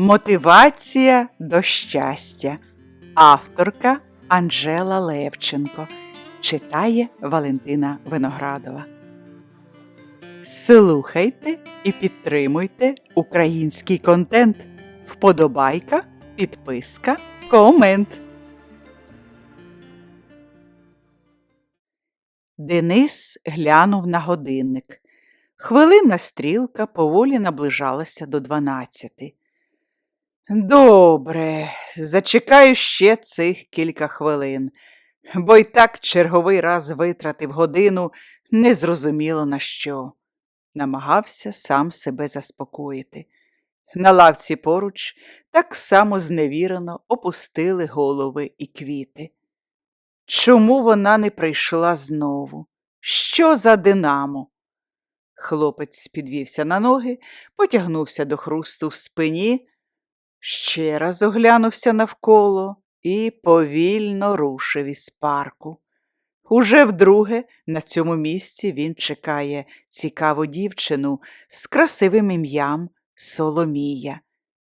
Мотивація до щастя. Авторка Анжела Левченко. Читає Валентина Виноградова. Слухайте і підтримуйте український контент. Вподобайка, підписка, комент. Денис глянув на годинник. Хвилинна стрілка поволі наближалася до дванадцяти. Добре, зачекаю ще цих кілька хвилин, бо й так черговий раз витратив годину незрозуміло на що. Намагався сам себе заспокоїти. На лавці поруч так само зневірено опустили голови і квіти. Чому вона не прийшла знову? Що за динамо? Хлопець підвівся на ноги, потягнувся до хрусту в спині, ще раз оглянувся навколо і повільно рушив із парку. Уже вдруге на цьому місці він чекає цікаву дівчину з красивим ім'ям Соломія.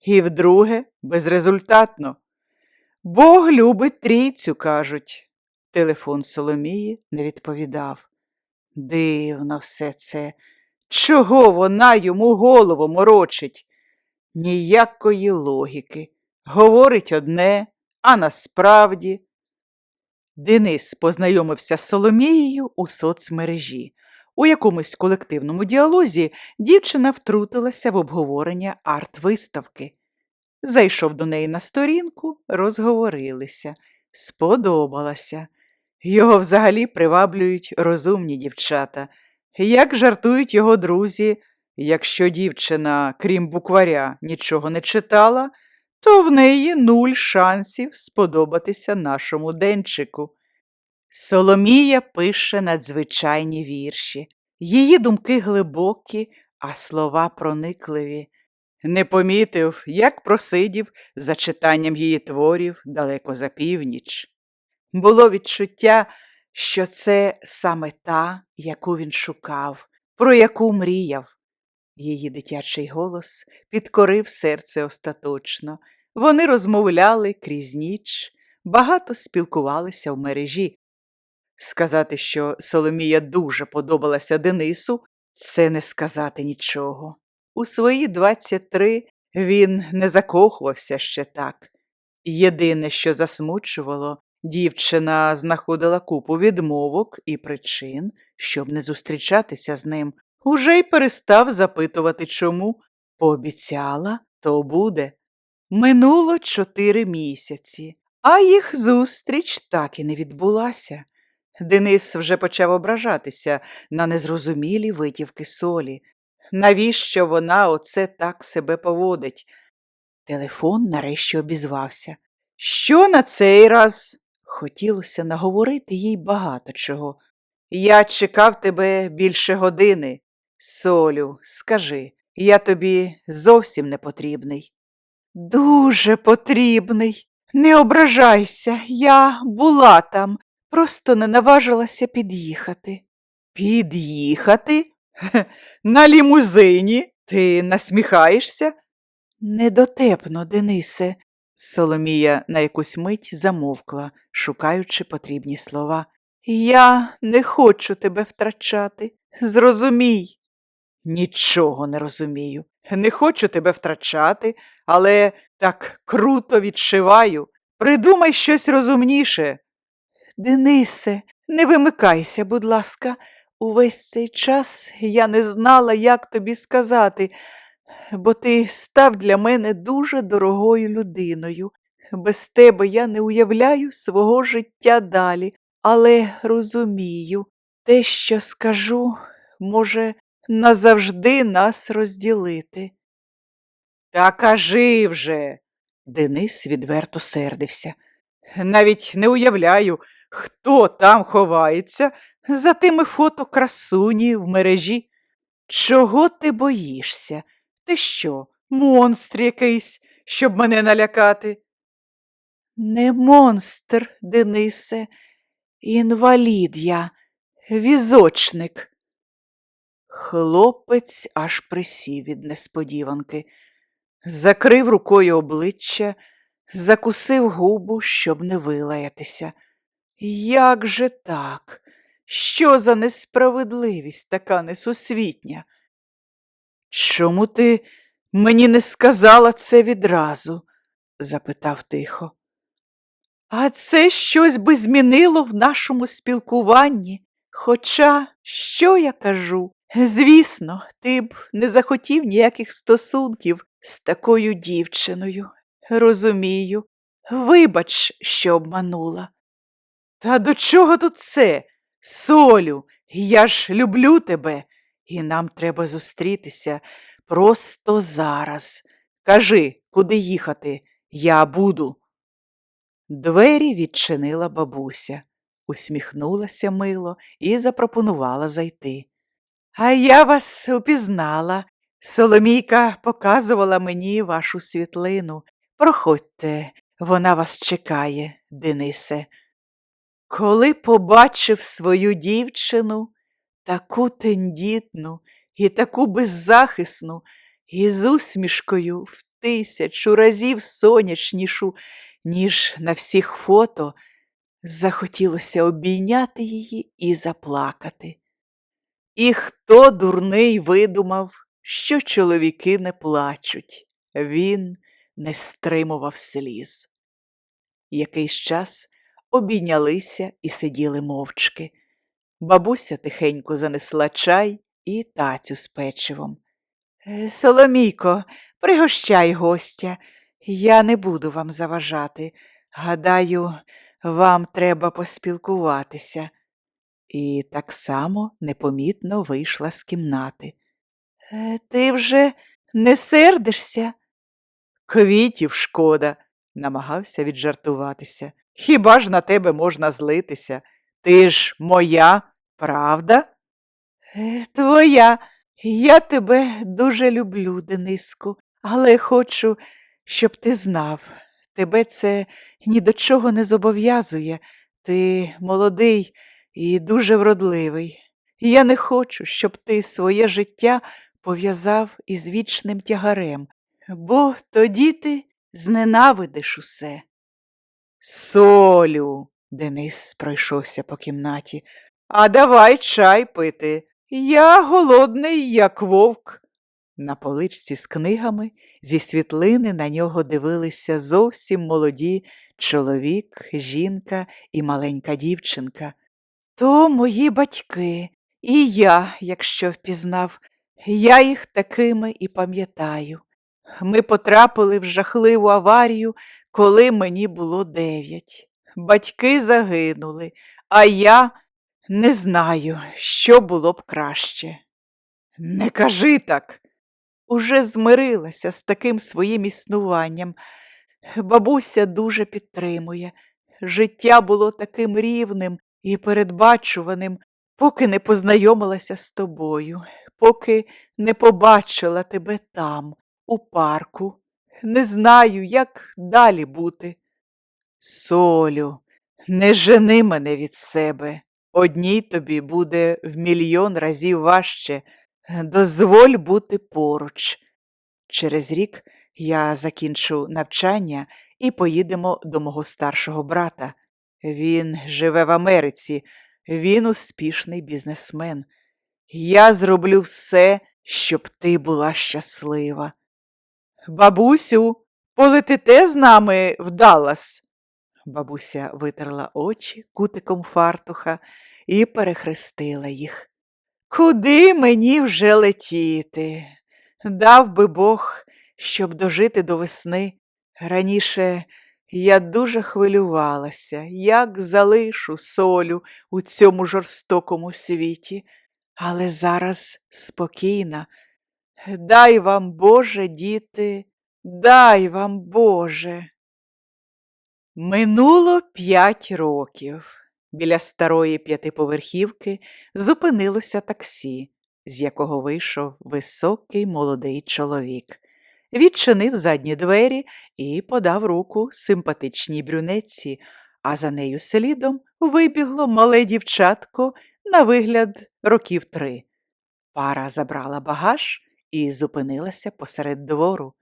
І вдруге безрезультатно. Бог любить трійцю, кажуть. Телефон Соломії не відповідав. Дивно все це. Чого вона йому голову морочить? Ніякої логіки. Говорить одне, а насправді. Денис познайомився з Соломією у соцмережі. У якомусь колективному діалозі дівчина втрутилася в обговорення арт-виставки. Зайшов до неї на сторінку, розговорилися, сподобалася. Його взагалі приваблюють розумні дівчата. Як жартують його друзі, якщо дівчина, крім букваря, нічого не читала, то в неї нуль шансів сподобатися нашому денчику. Соломія пише надзвичайні вірші. Її думки глибокі, а слова проникливі. Не помітив, як просидів за читанням її творів далеко за північ. Було відчуття, що це саме та, яку він шукав, про яку мріяв. Її дитячий голос підкорив серце остаточно. Вони розмовляли крізь ніч, багато спілкувалися в мережі. Сказати, що Соломія дуже подобалася Денису, це не сказати нічого. У свої 23 він не закохувався ще так. Єдине, що засмучувало, дівчина знаходила купу відмовок і причин, щоб не зустрічатися з ним. Уже й перестав запитувати чому. Пообіцяла, то буде. Минуло чотири місяці, а їх зустріч так і не відбулася. Денис вже почав ображатися на незрозумілі витівки солі. Навіщо вона оце так себе поводить? Телефон нарешті обізвався. Що на цей раз? Хотілося наговорити їй багато чого. Я чекав тебе більше години. Солю, скажи, я тобі зовсім не потрібний. Дуже потрібний. Не ображайся, я була там, просто не наважилася під'їхати. Під'їхати? На лімузині? Ти насміхаєшся? Недотепно, Денисе. Соломія на якусь мить замовкла, шукаючи потрібні слова. Я не хочу тебе втрачати. Зрозумій. Нічого не розумію. Не хочу тебе втрачати, але так круто відшиваю. Придумай щось розумніше. Денисе, не вимикайся, будь ласка. Увесь цей час я не знала, як тобі сказати, бо ти став для мене дуже дорогою людиною. Без тебе я не уявляю свого життя далі, але розумію, те, що скажу, може назавжди нас розділити. Та кажи вже. Денис відверто сердився. Навіть не уявляю, хто там ховається за тими фото красуні в мережі. Чого ти боїшся? Ти що, монстр якийсь, щоб мене налякати? Не монстр, Денисе, інвалід я, візочник. Хлопець аж присів від несподіванки. закрив рукою обличчя, закусив губу, щоб не вилаятися. Як же так? Що за несправедливість така несусвітня? Чому ти мені не сказала це відразу? запитав тихо. А це щось би змінило в нашому спілкуванні. Хоча, що я кажу? Звісно, ти б не захотів ніяких стосунків з такою дівчиною. Розумію. Вибач, що обманула. Та до чого тут це? Солю, я ж люблю тебе, і нам треба зустрітися просто зараз. Кажи, куди їхати? Я буду. Двері відчинила бабуся, усміхнулася мило і запропонувала зайти. А я вас упізнала. Соломійка показувала мені вашу світлину. Проходьте, вона вас чекає, Денисе. Коли побачив свою дівчину, таку тендітну і таку беззахисну, і з усмішкою в тисячу разів сонячнішу, ніж на всіх фото, захотілося обійняти її і заплакати. І хто дурний видумав, що чоловіки не плачуть, він не стримував сліз. Якийсь час обійнялися і сиділи мовчки. Бабуся тихенько занесла чай і тацю з печивом. «Е, Соломійко, пригощай гостя, я не буду вам заважати. Гадаю, вам треба поспілкуватися. І так само непомітно вийшла з кімнати. «Е, Ти вже не сердишся? Квітів шкода, намагався віджартуватися. Хіба ж на тебе можна злитися? Ти ж моя, правда? «Е, Твоя. Я тебе дуже люблю, Дениску, але хочу, щоб ти знав, тебе це ні до чого не зобов'язує. Ти молодий і дуже вродливий. Я не хочу, щоб ти своє життя пов'язав із вічним тягарем, бо тоді ти зненавидиш усе. Солю, Денис пройшовся по кімнаті. А давай чай пити. Я голодний, як вовк. На поличці з книгами зі світлини на нього дивилися зовсім молоді чоловік, жінка і маленька дівчинка. То мої батьки, і я, якщо впізнав, я їх такими і пам'ятаю. Ми потрапили в жахливу аварію, коли мені було дев'ять. Батьки загинули, а я не знаю, що було б краще. Не кажи так. Уже змирилася з таким своїм існуванням. Бабуся дуже підтримує. Життя було таким рівним і передбачуваним, поки не познайомилася з тобою, поки не побачила тебе там, у парку. Не знаю, як далі бути. Солю, не жени мене від себе. Одній тобі буде в мільйон разів важче. Дозволь бути поруч. Через рік я закінчу навчання і поїдемо до мого старшого брата. Він живе в Америці, він успішний бізнесмен. Я зроблю все, щоб ти була щаслива. Бабусю, полетите з нами в Даллас?» Бабуся витерла очі кутиком фартуха і перехрестила їх. Куди мені вже летіти? Дав би Бог, щоб дожити до весни. Раніше я дуже хвилювалася, як залишу солю у цьому жорстокому світі, але зараз спокійна. Дай вам, Боже, діти, дай вам, Боже. Минуло п'ять років. Біля старої п'ятиповерхівки зупинилося таксі, з якого вийшов високий молодий чоловік. Відчинив задні двері і подав руку симпатичній брюнетці, а за нею слідом вибігло мале дівчатко на вигляд років три. Пара забрала багаж і зупинилася посеред двору.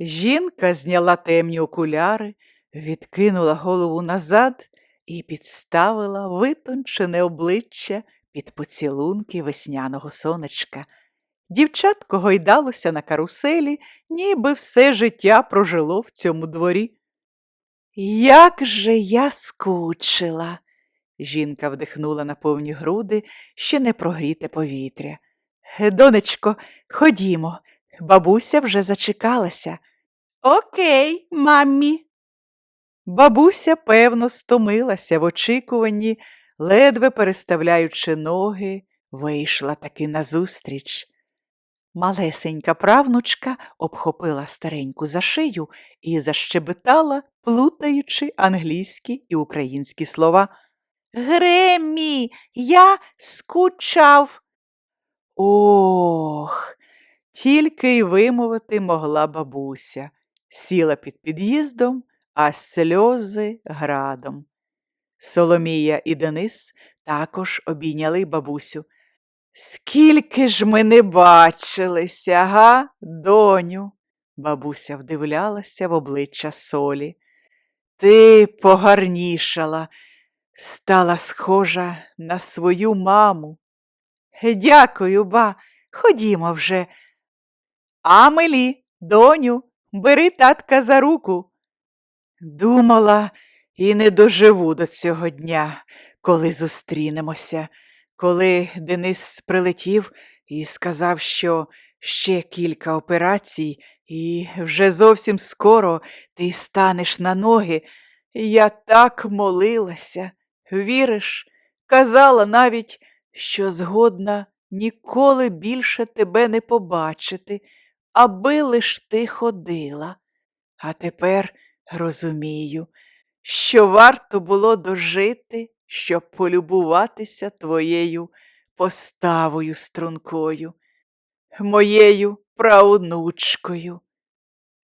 Жінка зняла темні окуляри, відкинула голову назад і підставила витончене обличчя під поцілунки весняного сонечка. Дівчатко гойдалося на каруселі, ніби все життя прожило в цьому дворі. Як же я скучила. Жінка вдихнула на повні груди ще не прогріте повітря. «Е, Донечко, ходімо, бабуся вже зачекалася. Окей, маммі. Бабуся, певно, стомилася в очікуванні, ледве переставляючи ноги, вийшла таки назустріч. Малесенька правнучка обхопила стареньку за шию і защебетала, плутаючи англійські і українські слова. Гремі, я скучав. Ох, тільки й вимовити могла бабуся. Сіла під під'їздом, а сльози градом. Соломія і Денис також обійняли бабусю. Скільки ж ми не бачилися, га, доню? Бабуся вдивлялася в обличчя солі. Ти погарнішала, стала схожа на свою маму. Дякую, ба, ходімо вже. Амелі, доню, бери татка за руку. Думала, і не доживу до цього дня, коли зустрінемося, коли Денис прилетів і сказав, що ще кілька операцій, і вже зовсім скоро ти станеш на ноги. Я так молилася, віриш, казала навіть, що згодна ніколи більше тебе не побачити, аби лиш ти ходила. А тепер розумію, що варто було дожити, щоб полюбуватися твоєю поставою стрункою, моєю праонучкою.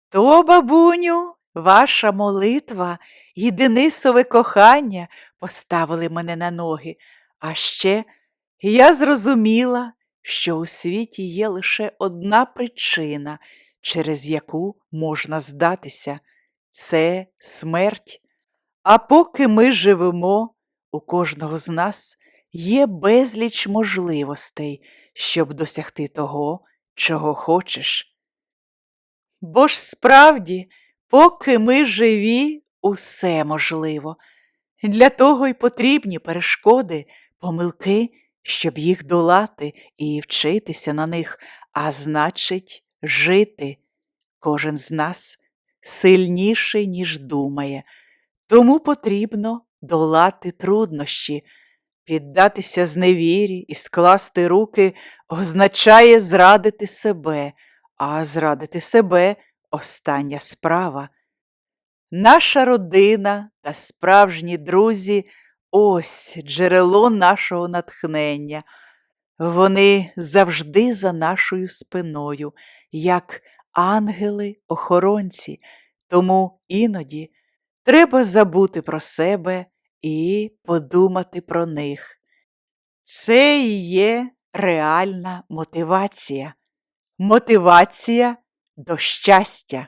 То, бабуню, ваша молитва і Денисове кохання поставили мене на ноги, а ще я зрозуміла, що у світі є лише одна причина, через яку можна здатися це смерть. А поки ми живемо, у кожного з нас є безліч можливостей, щоб досягти того, чого хочеш. Бо ж справді, поки ми живі, усе можливо. Для того й потрібні перешкоди, помилки, щоб їх долати і вчитися на них, а значить, жити. Кожен з нас сильніший, ніж думає, тому потрібно долати труднощі, піддатися зневірі і скласти руки означає зрадити себе, а зрадити себе остання справа. Наша родина та справжні друзі ось джерело нашого натхнення. Вони завжди за нашою спиною, як ангели-охоронці, тому іноді треба забути про себе і подумати про них. Це і є реальна мотивація. Мотивація до щастя.